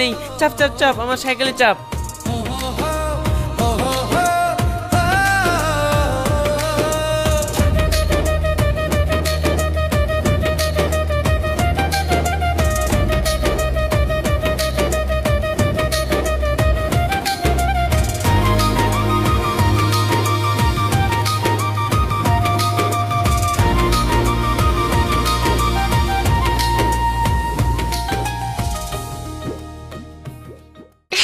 নেই চাপ চাপ চাপ আমার সাইকেলে চাপ।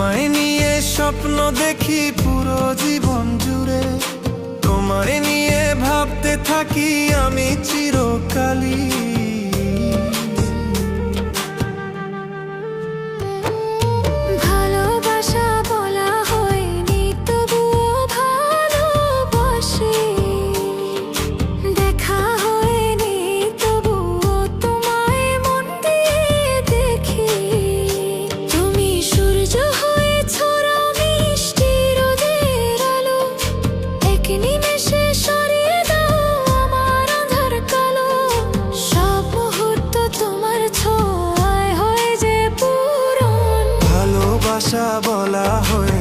তোমায় নিয়ে স্বপ্ন দেখি পুরো জীবন জুড়ে। তোমায় নিয়ে ভাবতে থাকি আমি যে বলা হয়